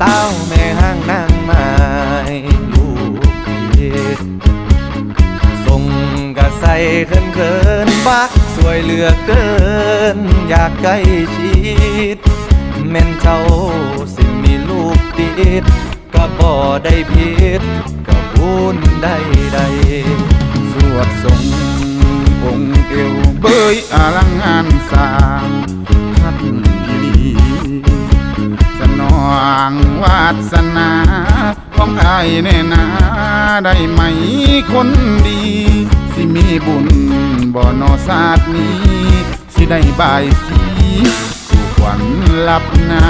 สาแม่ห้างนางไม้ลูกพี่ส่งกระใสเขินเขินๆบักสวยเหลือเกิน อยากใกล้ชิดแม่นเจ้าสิมีลูกติดก็บ่ได้ผิดก็บุญได้ใดสวดทรงองค์เอวเบยอลังงานสา วาสนาของอ้แน่นาได้ไหมคนดี สิมีบุญบ่นอศาสตร์นี้ สิได้บายสีสู่ขวัญลับนา